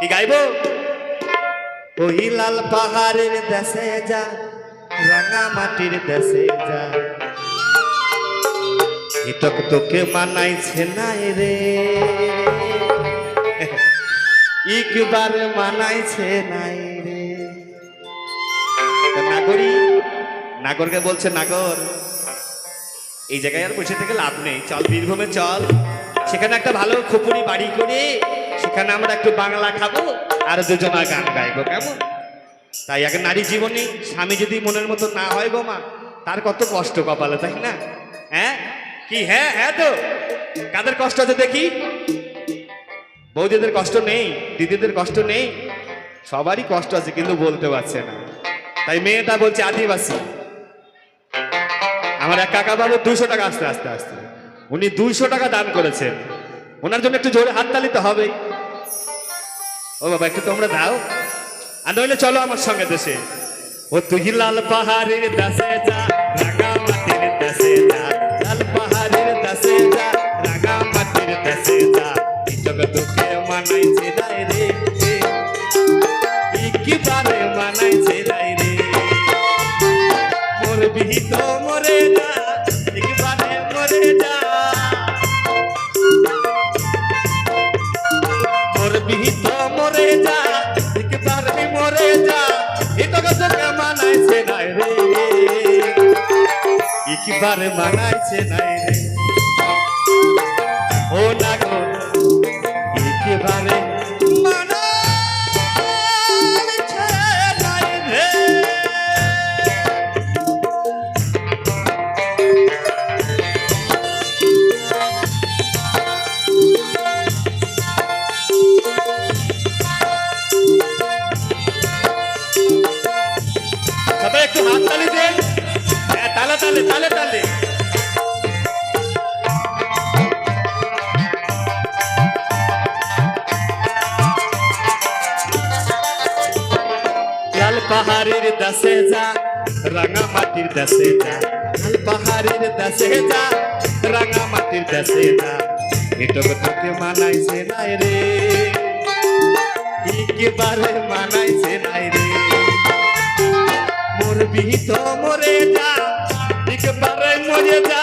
কি গাইব? ওই লাল পাহাড়ের দেশে যা, রাঙা মাটির দেশে যা। হিটক তোকে মানাইছে নাই রে। একবার মানাইছে নাই রে। নাগরি, নাগরকে বলছে, নাগর, এই জায়গায় আর বসে থেকে লাভ নেই। চল, বীরভূমে চল। সেখানে একটা ভালো খুপুরি বাড়ি করে। সেখানে আমরা একটু বাংলা খাব আর দুজনা গান গাইবো, কেমন? তাই আগে নারী জীবনে, স্বামী যদি মনের মতো না হয় গো মা, তার কত কষ্ট কপালে, তাই না? হ্যাঁ? কি হ্যাঁ হ্যাঁ তো? কাদের কষ্ট আছে দেখি? বৌদিদের কষ্ট নেই, দিদিদের কষ্ট নেই, সবারই কষ্ট আছে, কিন্তু বলতে পারছে না। তাই মেয়েটা বলছে, আদিবাসী। আমার এক কাকা বাবু দুশো টাকা আসতে আসতে আসতে, উনি দুইশো টাকা দান করেছেন। ওনার জন্য একটু জোরে হাততালি তো হবেই। ও বাবা, একটু তোমরা দাও। আর নইলে চলো আমার সঙ্গে দেশে। ও তুই লাল পাহাড়ের দেশে যা রাগা মাটির দেশে যা। লাল পাহাড়ের দেশে যা রাগা মাটির দেশে যা। এই জগৎকে মানাইছে রাই রে। ইকিবারে মানাইছে রাই রে। মোর বিহিত মরে যা একবারে মানাইছে নাই রে পাহাড়ের দাসে যা, রাঙা মাটির দাসে যা। লাল পাহাড়ের দাসে যা, রাঙা মাটির দাসে যা। এটক তোকে মানাইছে নাই রে। একেবারে মানাইছে নাই রে। মোর বিহিত মরে যা, একবারে মরে যা!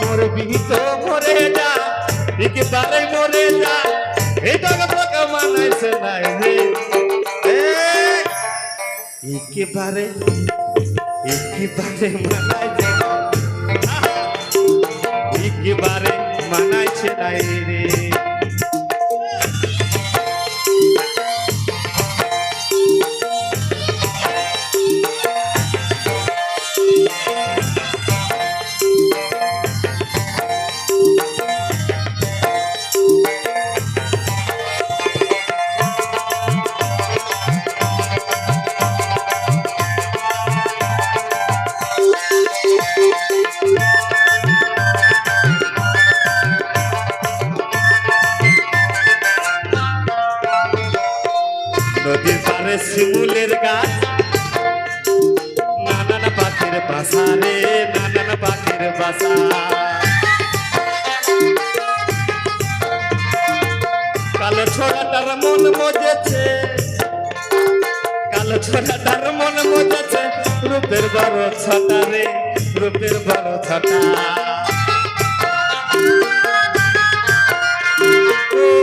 মোর বিহিত মরে যা, একবারে একেবারে একেবারে মানাইছে! একেবারে মানাইছে নাই রে বাসা রে নানান পাখির বাসা। কালো ছোড়াটার মন মজেছে, কালো ছোড়াটার মন মজেছে, রূপের বড় ছটা রে, রূপের বড় ছটা।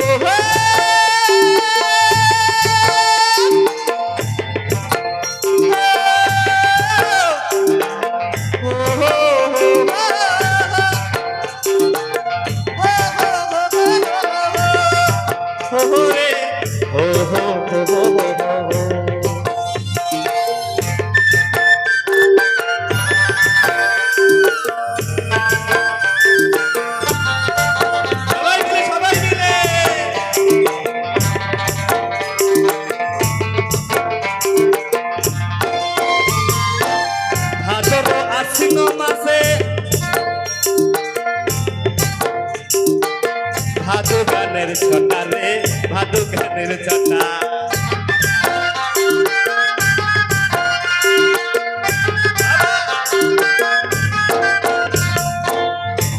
সবাই মিলে ছটা রে ভাদু ছটা।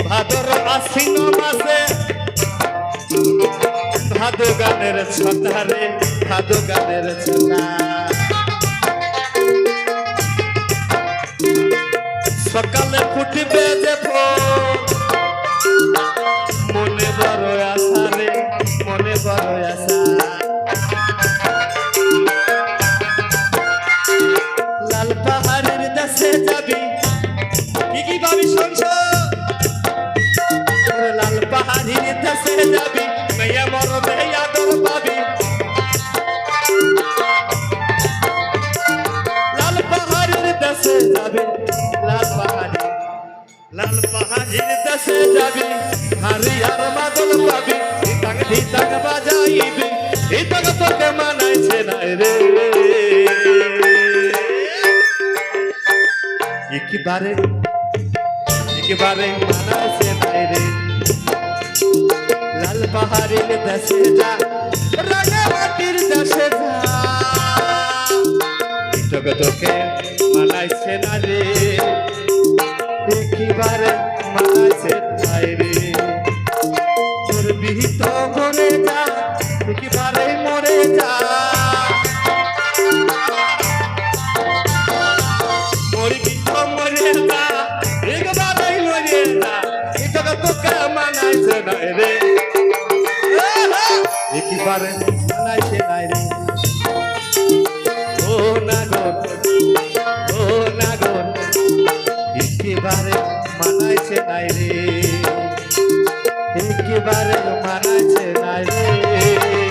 ভাদর আশ্বিন মাসে ভাদু গানের ছটা রে, ভাদু গানের ছটা। সকালে ফুটবে যে ফোন একেবারে একেবারে মানাইছে নাই রে লাল পাহাড়ের দেশে যা রাঙামাটির দেশে যা। না রে। একেবারে মানাইছে নাই রে। ও নাগর ও নাগর একবারে মানাইছে নাই রে। একবারে মানাইছে নাই রে।